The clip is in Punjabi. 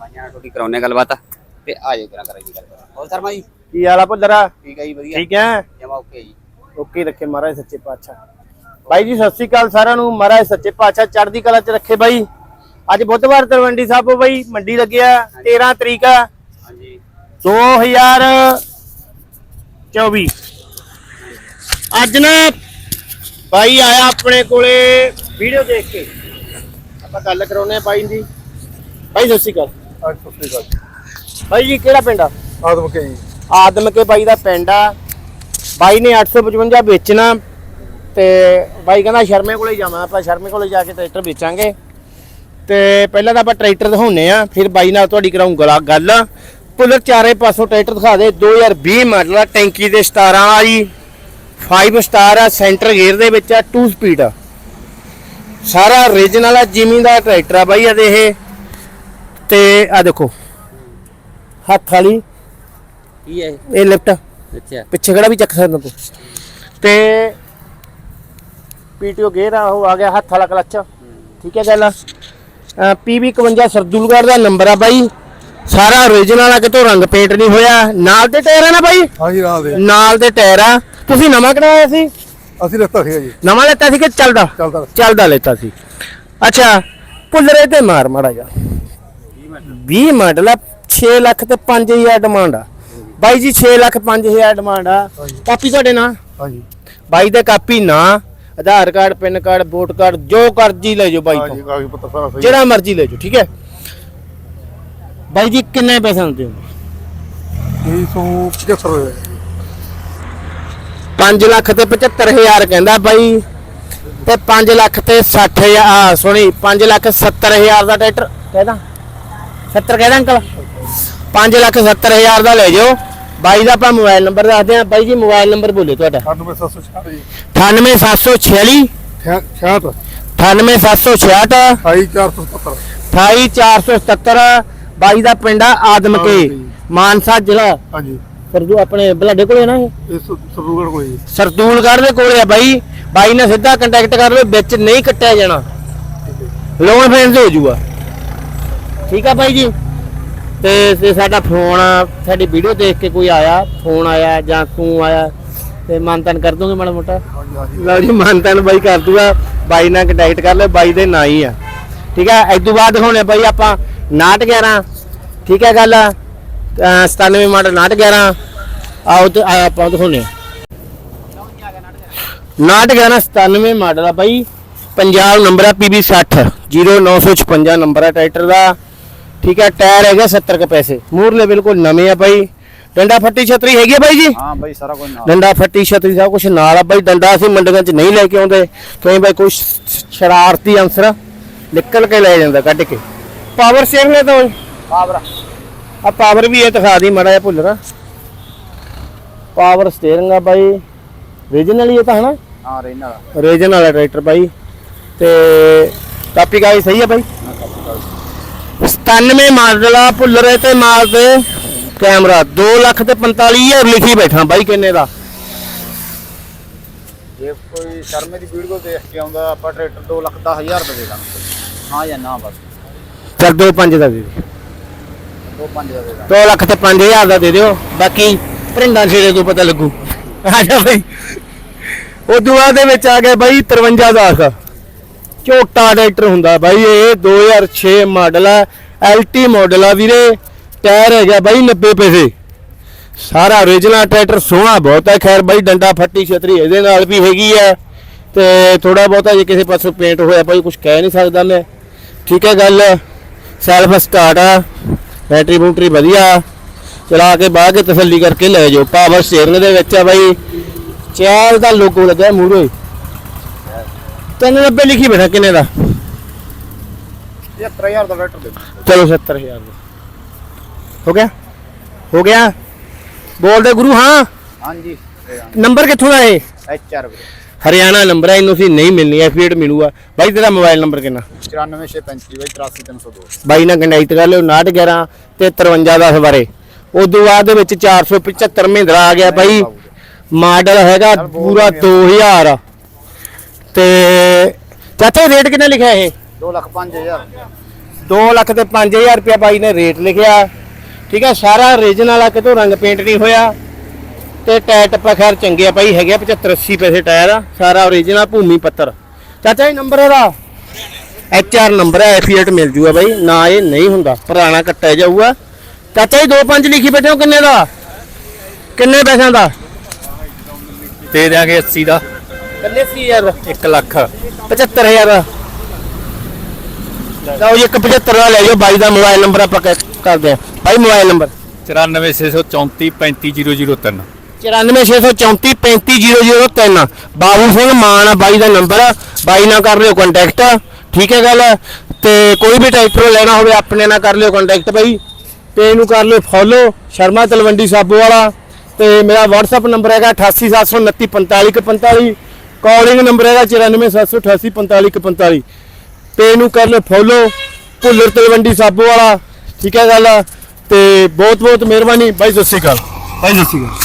ਬਾਈਆਂ ਨਾਲ ਥੋੜੀ ਕਰਾਉਨੇ ਗੱਲਬਾਤ ਤੇ ਆ ਜਾਓ ਕਰਾਂ ਕਰਾਂਗੇ ਗੱਲ। ਹੋਰ ਸ਼ਰਮਾ ਜੀ ਕੀ ਹਾਲ ਆ ਭੁੱਲਰਾ? ਠੀਕ ਹੈ ਜੀ ਵਧੀਆ। ਠੀਕ ਹੈ? ਜਮਾ ਓਕੇ ਜੀ। ਓਕੇ ਰੱਖੇ ਮਹਾਰਾਜ ਸੱਚੇ ਪਾਤਸ਼ਾਹ। ਬਾਈ ਜੀ ਸਤਿ ਸ੍ਰੀ ਅਕਾਲ ਸਾਰਿਆਂ ਨੂੰ। ਮਹਾਰਾਜ ਸੱਚੇ ਪਾਤਸ਼ਾਹ ਚੜ੍ਹਦੀ ਕਲਾ ਚ ਰੱਖੇ ਬਾਈ। ਅੱਜ ਬੁੱਧਵਾਰ ਤਲਵੰਡੀ ਸਾਹਿਬੋ ਬਾਈ ਮੰਡੀ ਲੱਗਿਆ 13 ਤਰੀਕ ਆ। ਹਾਂਜੀ। 2024 ਅੱਜ ਨਾ ਬਾਈ ਆਇਆ ਆਪਣੇ ਕੋਲੇ ਵੀਡੀਓ ਦੇਖ ਕੇ। ਆਪਾਂ ਗੱਲ ਕਰਾਉਨੇ ਆ ਬਾਈ ਦੀ। ਬਾਈ ਸਤਿ ਸ਼੍ਰੀ ਅਕਾਲ। ਅੱਜ ਸਸਤੀ ਗੱਲ ਬਾਈ ਜੀ। ਕਿਹੜਾ ਪਿੰਡ ਆ? ਆਦਮ ਕੇ ਜੀ। ਆਦਮ ਕੇ ਬਾਈ ਦਾ ਪਿੰਡ ਆ। ਬਾਈ ਨੇ 855 ਵੇਚਣਾ। ਤੇ ਬਾਈ ਕਹਿੰਦਾ ਸ਼ਰਮੇ ਕੋਲੇ ਜਾਵਾਂ। ਆਪਾਂ ਸ਼ਰਮੇ ਕੋਲੇ ਜਾ ਕੇ ਟਰੈਕਟਰ ਵੇਚਾਂਗੇ। ਤੇ ਪਹਿਲਾਂ ਤਾਂ ਆਪਾਂ ਟਰੈਕਟਰ ਦਿਖਾਉਨੇ ਆ ਫਿਰ ਬਾਈ ਨਾਲ ਤੁਹਾਡੀ ਕਰਾਉਂ ਗਲਾ ਗੱਲ। ਪੁੱਲਰ ਚਾਰੇ ਪਾਸੋਂ ਟਰੈਕਟਰ ਦਿਖਾ ਦੇ। 2020 ਮਾਡਲ ਆ ਟੈਂਕੀ ਦੇ 17 ਆ ਜੀ 5 ਸਟਾਰ ਆ ਸੈਂਟਰ ਗੇਅਰ ਦੇ ਵਿੱਚ ਆ 2 ਸਪੀਡ ਆ। ਸਾਰਾ ਰੀਜਨਲ ਆ ਜ਼ਿਮੀਂਦਾਰ ਟਰੈਕਟਰ ਆ ਬਾਈ ਆ ਦੇ ਇਹ। ਤੇ ਆ ਦੇਖੋ ਹੱਥ ਵਾਲੀ ਕੀ ਹੈ ਇਹ? ਲਿਫਟ ਅੱਛਾ। ਪਿੱਛੇ ਖੜਾ ਵੀ ਚੱਕ ਸਕਦਾ ਤੂੰ। ਤੇ ਪੀਟੀਓ ਗੇਅਰ ਆ ਉਹ ਆ ਗਿਆ ਹੱਥ ਵਾਲਾ ਕਲੱਚ ਠੀਕ ਹੈ ਗੱਲ ਪੀਵੀ 51 ਸਰਦੂਲਗੜ੍ਹ ਦਾ ਨੰਬਰ ਆ ਬਾਈ। ਸਾਰਾ ਓਰੀਜਨਲ ਆ ਕਿਤੋਂ ਰੰਗ ਪੇਂਟ ਨਹੀਂ ਹੋਇਆ। ਨਾਲ ਦੇ ਟਾਇਰ ਆ ਨਾ ਬਾਈ? ਹਾਂਜੀ ਰਾਹ ਦੇ। ਨਾਲ ਦੇ ਟਾਇਰ ਆ। ਤੁਸੀਂ ਨਵਾਂ ਕਢਾਇਆ ਸੀ? ਅਸੀਂ ਲੱਤਾ ਸੀ ਜੀ। ਨਵਾਂ ਲੈਤਾ ਸੀ ਕਿ ਚੱਲਦਾ? ਚੱਲਦਾ। ਚੱਲਦਾ ਲੈਤਾ ਸੀ। ਅੱਛਾ ਪੁੱਲਰੇ ਤੇ ਮਾਰ ਮਾੜਾ ਜਾ 20 ਮਾਡਲ ਆ 6 ਲੱਖ ਤੇ 5000 ਡਿਮਾਂਡ ਆ। ਬਾਈ ਜੀ 6 ਲੱਖ 5000 ਡਿਮਾਂਡ ਆ। ਕਾਪੀ ਤੁਹਾਡੇ ਨਾਂ? ਹਾਂਜੀ। ਬਾਈ ਦੇ ਕਾਪੀ ਨਾਂ Aadhaar card PAN card vote card ਜੋ ਕਰਜੀ ਲੈ ਜਾਓ ਬਾਈ ਤੋਂ। ਜਿਹੜਾ ਮਰਜ਼ੀ ਲੈ ਜਾਓ ਠੀਕ ਹੈ? ਬਾਈ ਜੀ ਕਿੰਨੇ ਪੈਸੇ ਹੁੰਦੇ ਹੋ? ਇਹ ਸੋ 75 ਹੋਏ। 5 ਲੱਖ ਤੇ 75000 ਕਹਿੰਦਾ ਬਾਈ ਤੇ 5 ਲੱਖ ਤੇ 60000 ਆ ਸੋਣੀ 5 ਲੱਖ 70000 ਦਾ ਟਰੈਕਟਰ ਕਹਿੰਦਾ। 70 ਕਹਿੰਦਾ ਅੰਕਲ? 5 ਲੱਖ 70000 ਦਾ ਲੈ ਜਾਓ। ਬਾਈ ਦਾ ਆਪਾਂ ਮੋਬਾਈਲ ਨੰਬਰ ਦੱਸਦੇ ਆ ਬਾਈ ਜੀ ਮੋਬਾਈਲ ਨੰਬਰ ਬੋਲਿਓ ਤੁਹਾਡਾ। 9766 ਜੀ 98746 66 98766 28477 28477 ਬਾਈ ਦਾ ਪਿੰਡ ਆ ਆਦਮ ਕੇ ਹਾਂ ਜੀ। ਮਾਨਸਾ ਜ਼ਿਲ੍ਹਾ। ਹਾਂਜੀ। ਸਰਦੂ ਆਪਣੇ ਬਲਾਡੇ ਕੋਲੇ ਨਾ ਇਹ? ਇਹ ਕੋਲ ਜੀ। ਸਰਦੂਲਗੜ੍ਹ ਦੇ ਕੋਲੇ ਆ ਬਾਈ। ਬਾਈ ਨਾਲ ਸਿੱਧਾ ਕੰਟੈਕਟ ਕਰ ਲਓ ਵਿੱਚ ਨਹੀਂ ਕੱਟਿਆ ਜਾਣਾ। ਲੋਨ ਫੈਂਸ ਹੋ ਜਾਊਗਾ। ਠੀਕ ਆ ਬਾਈ ਜੀ। ਤੇ ਤੇ ਸਾਡਾ ਫੋਨ ਸਾਡੀ ਵੀਡੀਓ ਦੇਖ ਕੇ ਕੋਈ ਆਇਆ ਫੋਨ ਆਇਆ ਜਾਂ ਤੂੰ ਆਇਆ ਤੇ ਮਾਨਤਨ ਕਰ ਦੋਗੇ ਮਾੜਾ ਮੋਟਾ? ਹਾਂਜੀ ਹਾਂਜੀ। ਲਓ ਜੀ ਮਾਨਤਨ ਬਾਈ ਕਰ ਦੂਗਾ। ਬਾਈ ਨਾਲ ਕੰਟੈਕਟ ਕਰ ਲਿਓ ਬਾਈ ਦੇ ਨਾਂ ਹੀ ਆ। ਠੀਕ ਹੈ ਇਸ ਤੋਂ ਬਾਅਦ ਦਿਖਾਉਣੇ ਬਾਈ ਆਪਾਂ 911 ਠੀਕ ਹੈ ਗੱਲ? 97 ਮਾਡਲ 911 ਆਓ ਤੇ ਆਪਾਂ ਦਿਖਾਉਣੇ ਆ 911 97 ਮਾਡਲ ਆ ਬਾਈ। ਪੰਜਾਬ ਨੰਬਰ ਆ PB 60 0956 ਨੰਬਰ ਆ ਟਰੈਕਟਰ ਦਾ। ਠੀਕ ਹੈ ਟਾਇਰ ਹੈਗਾ 70 ਕ ਪੈਸੇ। ਮੂਰਲੇ ਬਿਲਕੁਲ ਨਵੇਂ ਆ ਬਾਈ। ਡੰਡਾ ਫੱਟੀ ਛਤਰੀ ਹੈਗੀ ਆ ਬਾਈ ਜੀ? ਹਾਂ ਬਾਈ ਸਾਰਾ ਕੁਝ ਨਾਲ। ਡੰਡਾ ਫੱਟੀ ਛਤਰੀ ਸਭ ਕੁਝ ਨਾਲ ਆ ਬਾਈ। ਡੰਡਾ ਅਸੀਂ ਮੰਡੀਆਂ 'ਚ ਨਹੀਂ ਲੈ ਕੇ ਆਉਂਦੇ। ਕਿਉਂ ਬਾਈ ਕੋਈ ਸ਼ਰਾਰਤੀ ਅੰਸਰ ਨਿਕਲ ਕੇ ਲੈ ਜਾਂਦਾ ਕੱਢ ਕੇ। ਪਾਵਰ ਸਟੀਅਰਿੰਗ ਹੈ ਤਾਂ ਪਾਵਰ ਆ ਪਾਵਰ ਵੀ ਇਹ ਦਿਖਾ ਦੀ ਮਾੜਾ ਜਿਹਾ ਭੁੱਲਣਾ ਪਾਵਰ ਸਟੀਅਰਿੰਗ ਆ ਬਾਈ। ਰੀਜਨਲ ਹੀ ਇਹ ਤਾਂ ਹਨਾ? ਹਾਂ ਰਹਿਣਾ ਰੀਜਨ ਵਾਲਾ ਟਰੈਕਟਰ ਬਾਈ। ਤੇ ਕਾਪੀ ਕਾਈ ਸਹੀ ਆ ਬਾਈ? 97 ਮਾਡਲ ਆ ਭੁੱਲਰੇ ਤੇ ਮਾਲ ਤੇ ਕੈਮਰਾ 2 ਲੱਖ ਤੇ 45000 ਲਿਖੀ ਬੈਠਾ ਬਾਈ ਕਿੰਨੇ ਦਾ। ਜੇ ਕੋਈ ਸ਼ਰਮੇ ਦੀ ਵੀਡੀਓ ਦੇਖ ਕੇ ਆਉਂਦਾ ਆਪਾਂ ਟਰੈਕਟਰ 2 ਲੱਖ 10000 ਦਾ ਦੇ ਦਾਂਗੇ। ਹਾਂ ਜਾਂ ਨਾ ਬਸ। ਚੱਲ 2 5 ਦਾ ਦੇ ਦੇ 2 5 ਦਾ ਦੇ। 2 ਲੱਖ ਤੇ 5000 ਦਾ ਦੇ ਦਿਓ। ਬਾਕੀ ਭਰਿੰਡਾਂ ਛੇੜੇ ਤੋਂ ਪਤਾ ਲੱਗੂ। ਆ ਜਾ ਬਾਈ। ਉਦੋਂ ਬਾਅਦ ਦੇ ਵਿੱਚ ਆ ਗਿਆ ਬਾਈ 53 ਦਾਸ ਝੋਟਾ ਟਰੈਕਟਰ ਹੁੰਦਾ ਬਾਈ ਇਹ 2006 ਮਾਡਲ ਆ ਐਲਟੀ ਮਾਡਲ ਆ ਵੀਰੇ। ਟਾਇਰ ਹੈਗਾ ਬਾਈ 90 ਪੈਸੇ। ਸਾਰਾ origignal ਟਰੈਕਟਰ ਸੋਹਣਾ ਬਹੁਤ ਹੈ ਖੈਰ ਬਾਈ ਡੰਡਾ ਫੱਟੀ ਛਤਰੀ ਇਹਦੇ ਨਾਲ ਵੀ ਹੈਗੀ ਆ। ਤੇ ਥੋੜਾ ਬਹੁਤਾ ਜੇ ਕਿਸੇ ਪਾਸੋਂ ਪੇਂਟ ਹੋਇਆ ਬਾਈ ਕੁਝ ਕਹਿ ਨਹੀਂ ਸਕਦਾ ਮੈਂ। ਠੀਕ ਹੈ ਗੱਲ। ਸੈਲਫ ਸਟਾਰਟ ਆ। ਬੈਟਰੀ ਬੂਟਰੀ ਵਧੀਆ। ਚਲਾ ਕੇ ਬਾਅਦ ਕੇ ਤਸੱਲੀ ਕਰਕੇ ਲੈ ਜਾਓ। ਪਾਵਰ ਸਟੀਅਰਿੰਗ ਦੇ ਵਿੱਚ ਆ ਬਾਈ। ਚੈਲ ਦਾ ਲੋਗੋ ਲੱਗਾ ਮੂਰੇ 390 ਲਿਖੀ ਬੈਠਾ ਕਿੰਨੇ ਦਾ? 70000 ਦਾ ਟਰੈਕਟਰ ਦੇ ਚਲੋ 70000 ਦਾ। ਹੋ ਗਿਆ? ਹੋ ਗਿਆ? ਬੋਲਦੇ ਗੁਰੂ ਹਾਂ? ਹਾਂਜੀ। ਨੰਬਰ ਕਿੱਥੋਂ ਦਾ ਇਹ? ਐਚ ਆਰ ਹਰਿਆਣਾ ਨੰਬਰ ਹੈ ਇਹਨੂੰ ਅਸੀਂ ਨਹੀਂ ਮਿਲਣੀ ਐਫੀਡ ਮਿਲੂਗਾ। ਬਾਈ ਤੇਰਾ ਮੋਬਾਈਲ ਨੰਬਰ ਕਿੰਨਾ? 94635 ਬਾਈ 83302 ਬਾਈ ਨਾਲ ਕੰਟੈਕਟ ਕਰ ਲਿਓ 911 ਤੇ 5310 ਬਾਰੇ। ਉਦੋਂ ਬਾਅਦ ਦੇ ਵਿੱਚ 475 ਮਹਿੰਦਰਾ ਆ ਗਿਆ ਬਾਈ। ਮਾਡਲ ਹੈਗਾ ਪੂਰਾ 2000 ਤੇ ਚਾਚਾ ਰੇਟ ਕਿੰਨਾ ਲਿਖਿਆ ਇਹ? 2 ਲੱਖ 5000 2 ਲੱਖ ਤੇ 5000 ਰੁਪਇਆ ਬਾਈ ਨੇ ਰੇਟ ਲਿਖਿਆ। ਠੀਕ ਹੈ ਸਾਰਾ ਓਰੀਜਨਲ ਆ ਕਿਤੋਂ ਰੰਗ ਪੇਂਟ ਨਹੀਂ ਹੋਇਆ। ਤੇ ਟਾਇਰ ਟੱਪਾ ਖੈਰ ਚੰਗੇ ਆ ਬਾਈ ਹੈਗੇ ਆ 75 80 ਪੈਸੇ ਟਾਇਰ ਆ। ਸਾਰਾ ਓਰੀਜਨਲ ਭੂਮੀ ਪੱਤਰ। ਚਾਚਾ ਇਹ ਨੰਬਰ ਇਹਦਾ? ਐਚਆਰ ਨੰਬਰ ਹੈ ਐਫੀਏਟ ਮਿਲ ਜੂਗਾ ਬਾਈ। ਨਾ ਇਹ ਨਹੀਂ ਹੁੰਦਾ ਪੁਰਾਣਾ ਕੱਟਿਆ ਜਾਊਗਾ। ਚਾਚਾ ਜੀ 25 ਲਿਖੀ ਬੈਠੇ ਹੋ ਕਿੰਨੇ ਦਾ? ਕਿੰਨੇ ਪੈਸਿਆਂ ਦਾ? ਦੇ ਦਿਆਂਗੇ 80 ਦਾ। ਕੱਲੇ ਸੀ ਯਾਰ? 1 ਲੱਖ। 75000 ਲਓ ਜੀ ਇੱਕ 75 ਦਾ ਲੈ ਜਾਓ ਬਾਈ ਦਾ ਮੋਬਾਈਲ ਨੰਬਰ ਆਪਾਂ ਕਰਦੇ ਆ ਬਾਈ ਮੋਬਾਈਲ ਨੰਬਰ। 94634 35003 94634 35003 ਬਾਬੂ ਸਿੰਘ ਮਾਨ ਆ ਬਾਈ ਦਾ ਨੰਬਰ। ਬਾਈ ਨਾਲ ਕਰ ਲਿਓ ਕੰਟੈਕਟ ਠੀਕ ਹੈ ਗੱਲ? ਤੇ ਕੋਈ ਵੀ ਟਰੈਕਟਰ ਲੈਣਾ ਹੋਵੇ, ਆਪਣੇ ਨਾਲ ਕਰ ਲਿਓ ਕੰਟੈਕਟ ਬਾਈ ਤੇ ਇਹਨੂੰ ਕਰ ਲਿਓ ਫੋਲੋ ਸ਼ਰਮਾ ਤਲਵੰਡੀ ਸਾਬੋ ਵਾਲਾ। ਤੇ ਮੇਰਾ WhatsApp ਨੰਬਰ ਹੈਗਾ 8879455145 ਕਾਲਿੰਗ ਨੰਬਰ ਹੈਗਾ 9478845145 ਤੇ ਇਹਨੂੰ ਕਰ ਲਿਓ ਫੋਲੋ ਭੁੱਲਰ ਤਲਵੰਡੀ ਸਾਬੋ ਵਾਲਾ। ਠੀਕ ਹੈ ਗੱਲ? ਤੇ ਬਹੁਤ ਬਹੁਤ ਮਿਹਰਬਾਨੀ। ਬਾਈ, ਸਤਿ ਸ਼੍ਰੀ ਅਕਾਲ। ਬਾਈ, ਸਤਿ ਸ਼੍ਰੀ ਅਕਾਲ।